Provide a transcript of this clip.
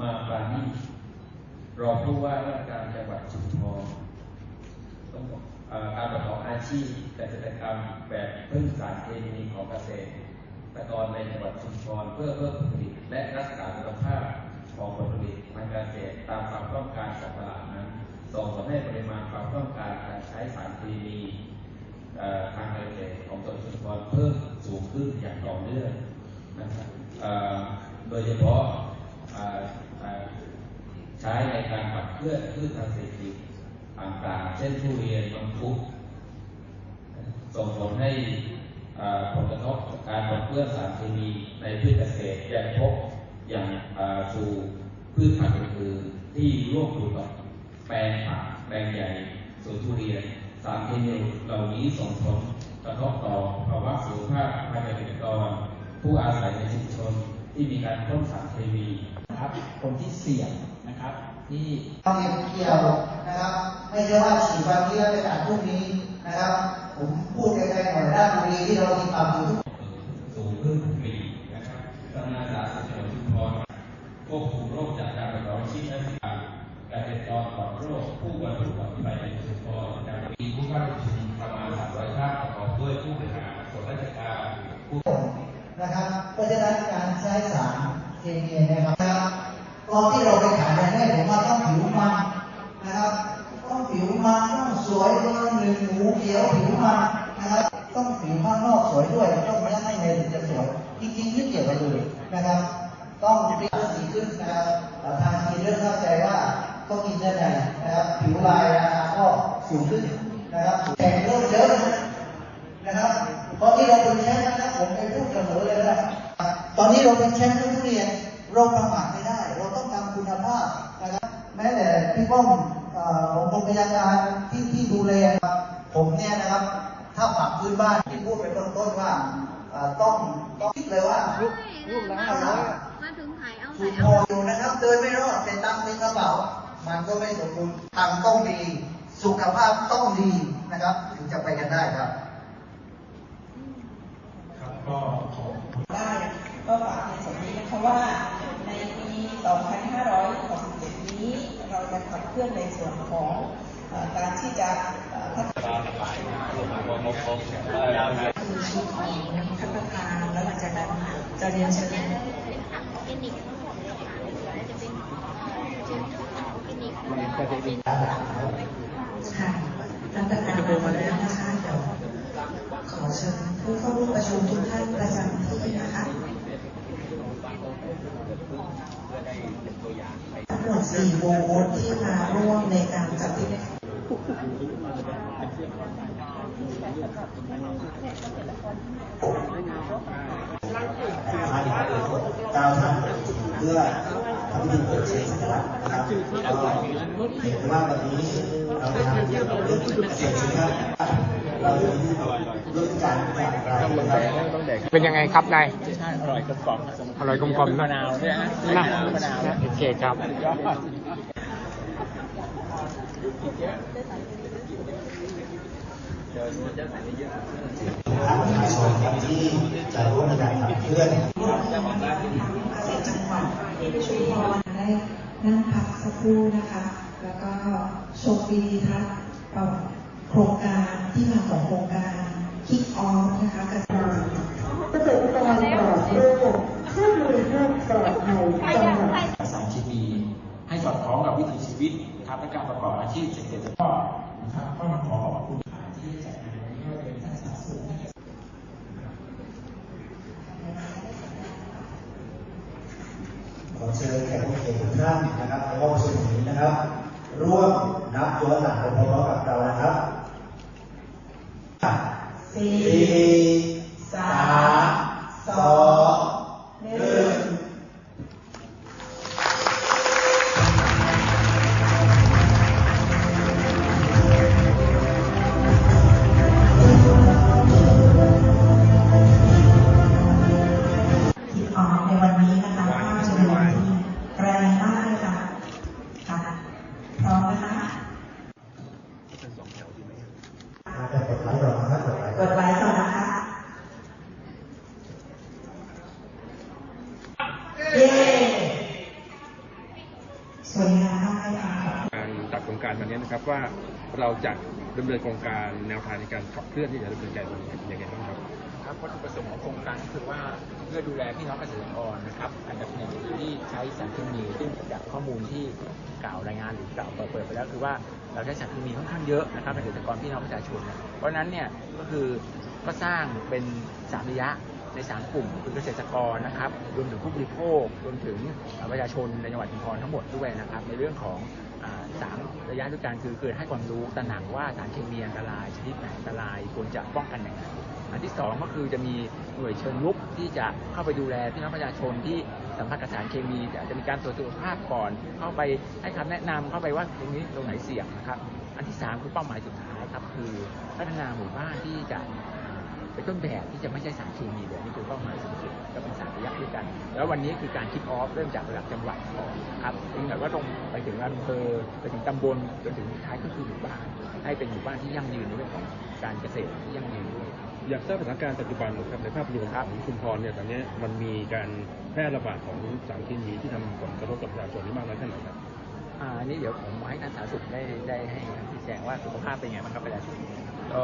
มาปราณีรองผู้ว่าราชการจังหวัดชุมพรต้องบอกการประกอบอาชีพเกษตรกรรมแบบพึ่งสารเคมีของเกษตรกรในจังหวัดชุมพรเพื่อเพิ่มผลผลิตและรักษาคุณภาพของผลผลิตทางการเกษตรตามความต้องการของตลาดนั้นส่งผลให้ปริมาณความต้องการการใช้สารเคมีทางการเกษตรของจังหวัดชุมพรเพิ่มสูงขึ้นอย่างต่อเนื่องนะครับโดยเฉพาะเอ่อเอ่อใช้ในการขับเค ลือนพืชทางเศรษฐกิจต่างๆ เช่นทุเรียนมังคุดส่งผลให้ผลกระทบจากการขับเคลื่อนสารเคมีในพืชเกษตรยังพบอย่างสู่พืชผักอื่นๆที่ร่วมอยู่กับแปลงผักแปลงใหญ่สวนทุเรียน สารเคมีเหล่านี้ส่งผลกระทบต่อภาวะสุขภาพภายในเกษตรกรผู้อาศัยในชุมชนที่มีการพ่นสารเคมีครับคนที่เสี่ยง นะครับที่ต้องเก็บเกี่ยวนะครับ ไม่ใช่ว่าฉีดวันนี้แล้วไปตัดพรุ่งนี้นะครับ ผมพูดใกล้ๆหน่อยราชบุรีที่เรามีต่ำอยู่ทุกสูงขึ้นทุกปีนะครับสำนักงานสาธารณสุขจังหวัดชุมพรควบคุมโรคจากการประกอบอาชีพนักศึกษาการติดต่อปลอดโรคผู้บรรลุความไปในชุมพรจากปีผู้เข้าประชุมประมาณ300ท่านประกอบด้วยผู้บริหารส่วนราชการผู้นะครับเพราะฉะนั้นการใช้สารเคมีนะครับตอนที่เราไป ขายในแม่ผมว่าต้องผิวมันนะครับ ต้องผิวมันต้องสวยเบอร์หนึ่งหมูเขียวผิวมันนะครับ ต้องผิวข้างนอกสวยด้วยต้องไม่ให้ในถึงจะสวยจริงๆไม่เกี่ยวกันเลยนะครับ ต้องเปลี่ยนสีขึ้นนะครับทางทีเริ่มเข้าใจว่าต้องกินได้ไงนะครับผิวลายราคาก็สูงขึ้นนะครับแต่งเริ่มเยอะนะครับตอนนี้เราเป็นแชมป์นะครับผมไปพูดเสมอเลยนะตอนนี้เราเป็นแชมป์เรื่องทุเรียนเราประมาท พยาการที่ที่ดูแลนะครับผมเนี่ยนะครับ ถ้าผักพื้นบ้านที่พูดไปต้นต้นๆว่าเอ่อต้องต้องคิดเลยว่าลูกละห้าร้อยมาถึงถ่ายเอาถูถ่ายกพเอาออยู่นะครับ เดินไม่รอดแต่ตังค์ในกระเป๋า มันก็ไม่สมบูรณ์ตังค์ต้องดี สุขภาพต้องดีนะครับ ถึงจะไปกันได้ครับได้ก็ฝากในส่วนนี้นะคะว่าในปี 2567 นี้เราจะขับเคลื่อนในส่วนของเอ่อ การที่จะเอ่อพัฒนาคือชุดของท่านประธานแล้วหลังจากนั้นจะเรียนเชิญเป็นผักออร์แกนิกทั้งหมดเลยค่ะแล้วจะเป็นเชิญผักออร์แกนิกเป็นค่ะท่านประธานเดินมาแล้วนะคะเดี๋ยวขอเชิญผู้เข้าร่วมประชุมทุกท่านประจำที่นะคะทั้งหมด4วงที่มาร่วมในการจัดที่ ก้าวท่านเพื่อทำให้เกิดชัยชนะนะครับก็เห็นว่าวันนี้เราทำเรื่องเสียชีวิตเราเรื่องเรื่องการจากรายนะครับเป็นยังไงครับนายอร่อยกลมกล่อมอร่อยกลมกล่อมมะนาวเนี่ยมะนาวโอเคครับ ประชาชนครับที่จะร่วมในการขับเคลื่อนเกษตรจังหวัดชุมพรได้นั่งพักสักครู่นะคะ แล้วก็ชมวิดีทัศน์โครงการที่มาของโครงการคิกออฟนะคะเกษตรเกษตรกรปลอดโรคผู้บริโภคปลอดภัยจังหวัด สารเคมีให้สอดคล้องกับวิถีชีวิตนะ ครับและการประกอบอาชีพเกษตรกรนะครับก็มาขอขอบคุณที่จัดงานนี้ก็เป็นท่านสาธารณสุขขอเชิญแขกผู้เกียรติทุกท่านนะครับในห้องประชุมนี้นะครับ ร่วมนับย้อนหลังไปพร้อมกับเรานะครับสี่สามสอง การตัดโครงการวันนี้นะครับว่าเราจะดำเนินโครงการแนวทางในการขับเคลื่อนที่จะดำเนินการวันนี้ยังไงบ้างครับ ครับวัตถุประสงค์ของโครงการก็คือว่าเพื่อดูแลพี่น้องเกษตรกรนะครับอันดับหนึ่งที่ใช้สารเคมีซึ่งจากข้อมูลที่กล่าวรายงานหรือกล่าวเปิดไปแล้วคือว่าเราใช้สารเคมีค่อนข้างเยอะนะครับในเกษตรกรพี่น้องประชาชนเพราะะนั้นเนี่ยก็คือก็สร้างเป็นสามระยะ ในสามกลุ่มคือเกษตรกรนะครับรวมถึงผู้บริโภครวมถึงประชาชนในจังหวัดชุมพรทั้งหมดด้วยนะครับ ในเรื่องของสามระยะด้วยกันคือคือให้ความรู้ตระหนักว่าสารเคมีอันตรายชนิดไหนอันตรายควรจะป้องกันอย่างไรอันที่สองก็คือจะมีหน่วยเชิงรุกที่จะเข้าไปดูแลพี่น้องประชาชนที่สัมผัสกับสารเคมีอาจจะมีการตรวจสุขภาพก่อน เข้าไปให้คำแนะนำเข้าไปว่าตรงนี้ตรงไหนเสี่ยงนะครับ อันที่สามคือเป้าหมายสุดท้ายครับคือพัฒนาหมู่บ้านที่จะ เป็นต้นแบบที่จะไม่ใช่สารเคมีเลยนี่คือเป้าหมายสูงสุดก็เป็นสามระยะด้วยกัน แล้ววันนี้คือการคิดออฟเริ่มจากระดับจังหวัดก่อนนะครับถึงแบบว่าตรงไปถึงอำเภอไปถึงตำบลจนถึงท้ายก็คือหมู่บ้าน ให้เป็นหมู่บ้านที่ยั่งยืนในเรื่องของการเกษตรที่ยั่งยืนด้วยอยากทราบสถานการณ์ปัจจุบันครับในภาพรวมของชุมพรเนี่ยตอนนี้มันมีการแพร่ระบาดของสารเคมีที่ทำผลกระทบกับประชาชนนี่มากน้อยแค่ไหนครับอ่าอันนี้เดี๋ยวผมให้ท่านสาธารณสุขได้ได้ให้คำชี้แจงว่าสุขภาพเป็นไงบ้างครับประชาชน